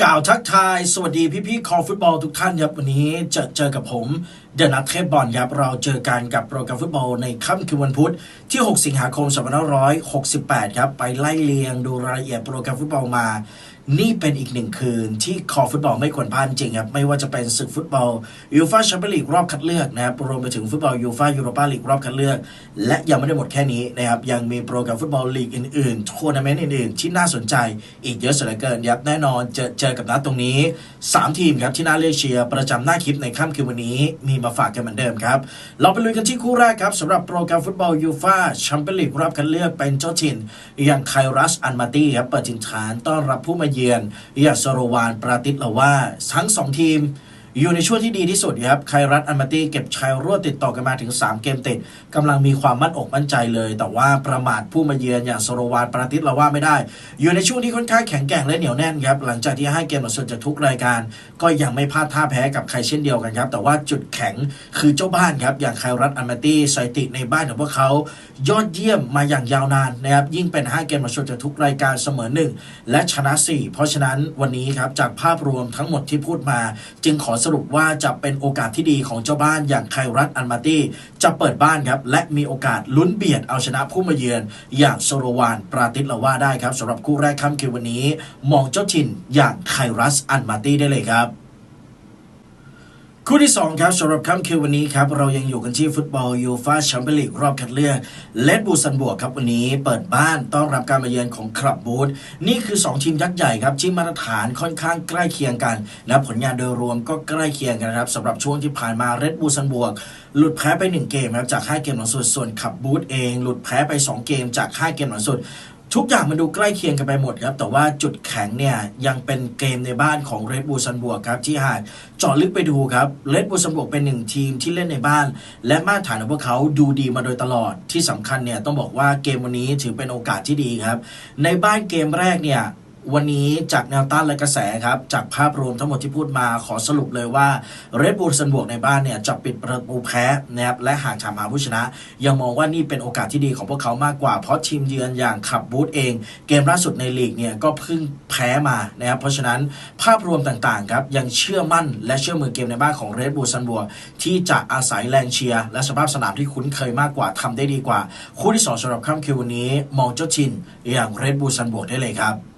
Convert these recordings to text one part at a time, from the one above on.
กล่าวทักทายสวัสดีพี่ๆคอฟุตบอลทุกท่านครับวันนี้จะเจอกับผมเดนัทเทพบอลครับเราเจอกันกับโปรแกรมฟุตบอลในค่ำคืนวันพุธที่ 6 สิงหาคม 2568 ครับ ไปไล่เลียงดูรายละเอียดโปรแกรมฟุตบอลมา นี่เป็นอีกหนึ่งคืนที่คอฟุตบอลไม่ควรพลาดจริงครับ ไม่ว่าจะเป็นศึกฟุตบอลยูฟาแชมเปี้ยนลีกรอบคัดเลือกนะครับรวมไปถึงฟุตบอลยูฟายูโรปาลีกรอบคัดเลือก และยังไม่ได้หมดแค่นี้นะครับ ยังมีโปรแกรมฟุตบอลลีกอื่นๆทัวร์นาเมนต์อื่นๆ ที่น่าสนใจอีกเยอะสุดเหลือเกินครับแน่นอนเจอเจอกับนัดตรงนี้ 3 ทีมครับที่น่าเลือกเชียร์ประจำหน้าคลิปในค่ำคืนวันนี้มีมาฝากกันเหมือนเดิมครับเราไปลุยกันที่คู่แรกครับสำหรับโปรแกรมฟุตบอลยูฟาแชมเปี้ยนลีกรอบคัดเลือกเป็นเจ้าถิ่นอย่างไครัสอันมาตี้ครับเปิดถิ่นฐานต้อนรับผู้มาเยือนยาสโรวานปราติตลาว่า ทั้งสองทีม อยู่ในช่วงที่ดีที่สุดครับไครัตอันมาตี้เก็บชัยรวดติดต่อกันมาถึง 3 เกมติดกำลังมีความมั่นอกมั่นใจเลย แต่ว่าประมาทผู้มาเยือนอย่างสโรวานปราติสลาว่าไม่ได้ อยู่ในช่วงที่ค่อนข้างแข็งแกร่งและเหนียวแน่นครับหลังจากที่ให้เกมหลังสุดจากทุกรายการ ก็ยังไม่พลาดท่าแพ้กับใครเช่นเดียวกันครับแต่ว่าจุดแข็งคือเจ้าบ้านครับอย่างไครัตอันมาตี้สถิติในบ้านของพวกเขายอดเยี่ยมมาอย่างยาวนานนะครับยิ่งเป็น 5 เกมหลังสุดจากทุกรายการเสมอหนึ่งและชนะ 4 เพราะฉะนั้นวันนี้ครับจากภาพรวมทั้งหมดที่พูดมาจึงขอสรุปว่าจะเป็นโอกาสที่ดีของเจ้าบ้านอย่างไครัตอันมาตี้จะเปิดบ้านครับ และมีโอกาสลุ้นเบียดเอาชนะผู้มาเยือน อย่างโซโรวานปราติสลาว่าได้ครับสำหรับคู่แรกค่ำคืนวันนี้ มองเจ้าถิ่นอย่างไครัสอันมาตี้ได้เลยครับ คู่ที่ 2 ครับสำหรับค่ำคืนวันนี้ครับ เรายังอยู่กันที่ฟุตบอลยูฟาแชมเปี้ยนลีกรอบคัดเลือกเลดบูซันบวกครับวันนี้เปิดบ้านต้อนรับการมาเยือนของคลับบูธนี่คือ 2 ทีมยักษ์ใหญ่ครับที่มาตรฐานค่อนข้างใกล้เคียงกันนะผลงานโดยรวมก็ใกล้เคียงกันนะครับสำหรับช่วงที่ผ่านมาเรดบูซันบวก หลุดแพ้ไป 1 เกมครับจาก5เกมหลังสุดส่วนขับบูธเอง หลุดแพ้ไป 2 เกมจาก5เกมหลังสุด ทุกอย่างมันดูใกล้เคียงกันไปหมดครับ แต่ว่าจุดแข็งเนี่ย ยังเป็นเกมในบ้านของเรดบูซันบวกครับ ที่หากเจาะลึกไปดูครับเรดบูซันบวกเป็นหนึ่งทีมที่เล่นในบ้าน และมาตรฐานของพวกเขาดูดีมาโดยตลอดที่สำคัญเนี่ยต้องบอกว่าเกมวันนี้ถือเป็นโอกาสที่ดีครับ ในบ้านเกมแรกเนี่ย วันนี้จากแนวต้านและกระแสครับ จากภาพรวมทั้งหมดที่พูดมาขอสรุปเลยว่าเรดบูลซันบวกในบ้านเนี่ยจะปิดประตูแพ้นะครับและหากถามหาผู้ชนะ ยังมองว่านี่เป็นโอกาสที่ดีของพวกเขามากกว่า เพราะทีมเยือนอย่างขับบูธเอง เกมล่าสุดในลีกเนี่ยก็เพิ่งแพ้มานะครับเพราะฉะนั้นภาพรวมต่างๆครับยังเชื่อมั่นและเชื่อมือเกมในบ้านของเรดบูลซันบวกที่จะอาศัยแรงเชียร์และสภาพสนามที่คุ้นเคยมากกว่าทำได้ดีกว่า คู่ที่สองสำหรับค่ำคืนวันนี้มองเจ้าชินอย่างเรดบูลซันบวกได้เลยครับ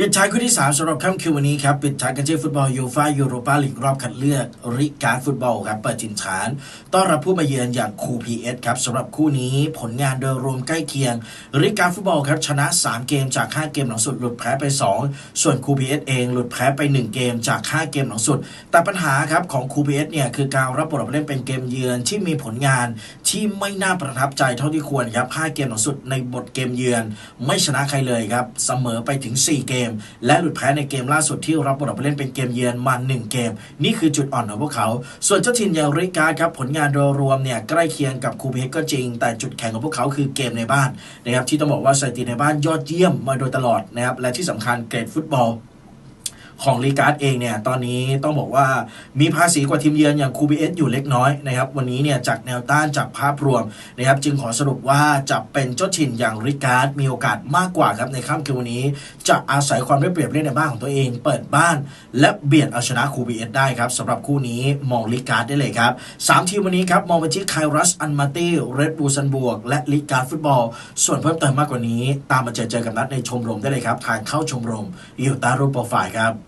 ปิดท้ายคู่ที่ 3สำหรับค่ำคืนวันนี้ครับ ปิดท้ายกันที่ฟุตบอลยูฟ่ายูโรปาลีกรอบคัดเลือกริการฟุตบอลครับ เปิดถิ่นฐาน ต้อนรับผู้มาเยือนอย่างคูพีเอสครับสำหรับคู่นี้ผลงานโดยรวมใกล้เคียงริการฟุตบอลครับชนะ 3 เกมจาก 5 เกมหลังสุดหลุดแพ้ไป 2 ส่วนคูพีเอสเองหลุดแพ้ไป 1 เกมจาก 5 เกมหลังสุด แต่ปัญหาครับของคูพีเอสเนี่ยคือการรับบทบาทเล่นเป็นเกมเยือนที่มีผลงานที่ไม่น่าประทับใจเท่าที่ควรครับ5เกมหลังสุดในบทเกมเยือน ไม่ชนะใครเลยครับเสมอไปถึง 4 เกมและหลุดแพ้ในเกมล่าสุดที่รับบทเล่นเป็นเกมเยือนมา1เกม นี่คือจุดอ่อนของพวกเขา ส่วนเจ้าถิ่นยาริกาครับผลงานโดยรวมเนี่ยใกล้เคียงกับคูเพกก็จริง แต่จุดแข็งของพวกเขาคือเกมในบ้านนะครับที่ต้องบอกว่าสถิติในบ้านยอดเยี่ยมมาโดยตลอดนะครับและที่สำคัญเกรดฟุตบอล ของลีการ์ดเองเนี่ยตอนนี้ต้องบอกว่ามีภาษีกว่าทีมเยือนอย่างคูบีเอสอยู่เล็กน้อยนะครับวันนี้เนี่ยจากแนวต้านจากภาพรวมนะครับจึงขอสรุปว่าจะเป็นเจ้าถิ่นอย่างริการ์ดมีโอกาสมากกว่าครับในค่ำคืนวันนี้ จะอาศัยความได้เปรียบเล่นในบ้านของตัวเอง เปิดบ้าน และเบียดเอาชนะคูบีเอสได้ครับสำหรับคู่นี้มองลิการ์ดได้เลยครับสามทีมวันนี้ครับมองไปที่ไครัสอันมาตี้เรดบูซันบวก และลิการ์ดฟุตบอล ส่วนเพิ่มเติมมากกว่านี้ ตามมาเจอเจอกับนัดในชมรมได้เลยครับทางเข้าชมรมยูตารูปโปรไฟล์ครับ